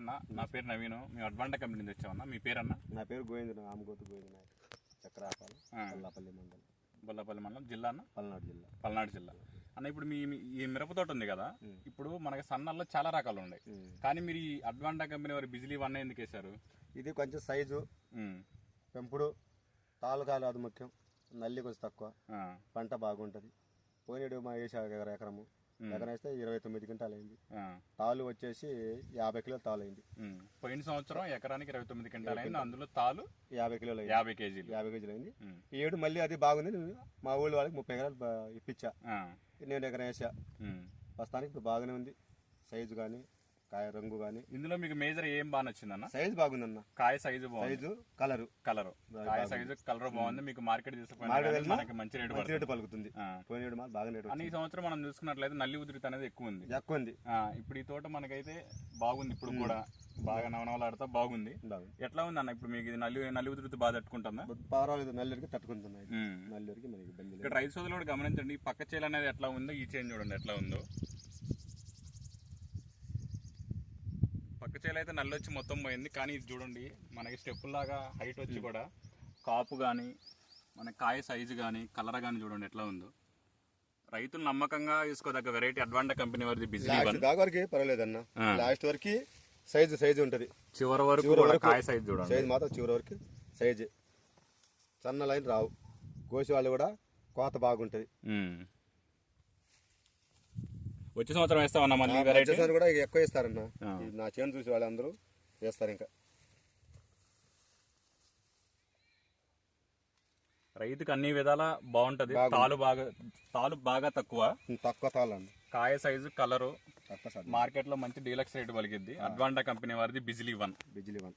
అన్న నా పేరు నవీను. మేము అడ్వాంటా కంపెనీ నుంచి వచ్చామన్నా. మీ పేరు అన్న నా పేరు గోవింద ఆమగోతు గోవింద చక్రాపాలెం ఆ. పల్లాపల్లి మండలం. బొల్లపల్లి మండలం జిల్లా అన్న? పల్నాడు జిల్లా. పల్నాడు జిల్లా. అన్న ఇప్పుడు మీ ఈ మిరప తోట ఉంది కదా? ఇప్పుడు మనకి సన్నల్లో చాలా రకాలు ఉన్నాయి. కానీ మీరు ఈ అడ్వాంటా కంపెనీ వారి బిజిలీ వన్ ఎందుకు వేశారు? ఇది కొంచెం సైజు పెంపుడు తాలూకాలు అది ముఖ్యం. నల్లి కొంచెం తక్కువ. పంట బాగుంటుంది. పోయినడు మా వేసా ఎకరం ఎకరం వేస్తే ఇరవై తొమ్మిది క్వింటాలు అయింది తాలు వచ్చేసి యాభై కిలోలు తాలు అయింది. పోయిన సంవత్సరం ఎకరానికి ఇరవై తొమ్మిది క్వింటాలు అయింది అందులో తాలు యాభై కిలోలు యాభై కేజీలు. యాభై కేజీలు అయింది. ఈ ఏడు మళ్ళీ అది బాగుంది. మా ఊళ్ళో వాళ్ళకి ముప్పై ఎకరాలు ఇప్పించా. నేను ఎకరం వేసా. ప్రస్తుతానికి ఇప్పుడు బాగానే ఉంది. సైజు కానీ కాయ రంగు కానీ ఇందులో మీకు మేజర్ ఏం బాగా నచ్చిందన్న? సైజు బాగుందన్న. కాయ సైజు బాగుంది. సైజు కలరు కలర్ కాయ సైజు కలర్ బాగుంది. మీకు మార్కెట్ తీసుకుపోయినా మార్కెట్ కానీ వెళ్ళినా మనకి మంచి రేటు మంచి రేటు పలుకుతుంది. పోయిన బాగా రేటు ఈ సంవత్సరం మనం చూసుకున్నట్లయితే నల్లి ఉధృతి అనేది ఎక్కువ ఉంది. ఎక్కువ ఉంది. ఇప్పుడు ఈ తోట మనకైతే బాగుంది ఇప్పుడు కూడా. బాగా నవనవలాడుతా బాగుంది. బాగుంది. ఎట్లా ఉంది అన్న ఇప్పుడు మీకు ఇది నల్లి నల్లి ఉధృతి బాగా తట్టుకుంటుందా? పర్వాలేదు. నల్లరికి తట్టుకుంటున్నాయి. ఉమ్. నల్లరికి మనకి ఇక్కడ రైతు సోదరులు కూడా గమనించండి పక్క చేలు అనేది ఎట్లా ఉందో ఈ చేంజ్ చూడండి ఎట్లా ఉందో. పక్క చేలు అయితే నల్లి వచ్చి మొత్తం పోయింది. కానీ ఇది చూడండి మనకి స్టెప్ లాగా హైట్ వచ్చి కూడా కాపు కానీ మన కాయ సైజు కానీ కలర్ కానీ చూడండి ఎట్లా ఉందో. రైతులు నమ్మకంగా తీసుకోదగ్గ వెరైటీ అడ్వాంటా కంపెనీ వారిది వన్ దాకా వరకు పర్వాలేదన్న. లాస్ట్ వరకు సైజు సైజు ఉంటది. చివరి వరకు కాయ సైజు చూడండి. సైజు మాత్రం చివరి వరకు సైజు సన్న లైన్ రావు. కోసి వాళ్ళు కూడా కోత బాగుంటది. ఉమ్. వచ్చే సంవత్సరం వేస్తామన్నా మళ్ళీ వెరైటీ కూడా ఎక్కువ. ఇది నా చేను చూసి వాళ్ళందరూ వేస్తారు ఇంకా. రైతుకి అన్ని విధాలా బాగుంటది. తాలు బాగా తాలు బాగా తక్కువ. తక్కువ తాళండి కాయ సైజు కలరు మార్కెట్లో మంచి డీలక్స్ రేటు పలికిద్ది. అడ్వాంటా కంపెనీ వారిది బిజిలీ వన్. బిజిలీ వన్.